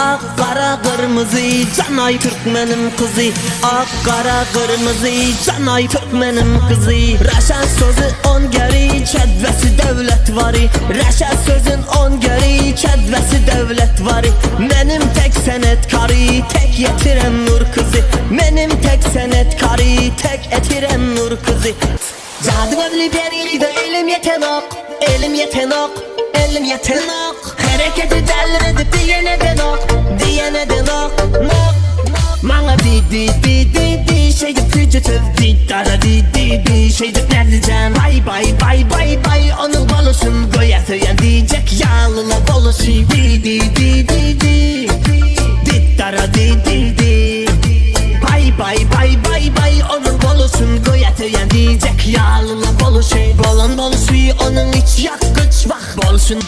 Ak kara kırmızı canay Türkmenim kızı. Ak kara kırmızı canay Türkmenim kızı. Reşat sözü on geri çedvesi devlet varı. Reşat sözün on geri çedvesi devlet varı. Benim tek senetkarı tek yetirem nur kızı. Benim tek senetkarı tek etirem nur kızı. Cadı evli beri de elim yetenek Elim yetenek Elim yetenek Hareketi delirdi diyene de nok Diyene de nok Nok Mana di di di di di. Şeyde fügitive di dara di di di. Şeyde nereden Bay bay bay bay bay. Onun balosun Goya söyleyen diyecek. Yağlına bolosu Di di di di di Di. Dara di di di. Bay bay bay bay bay. Onun bolosun Goya söyleyen diyecek. Yağlına bolosu Bolon bolosu Onun iç yakıç Bak bolosun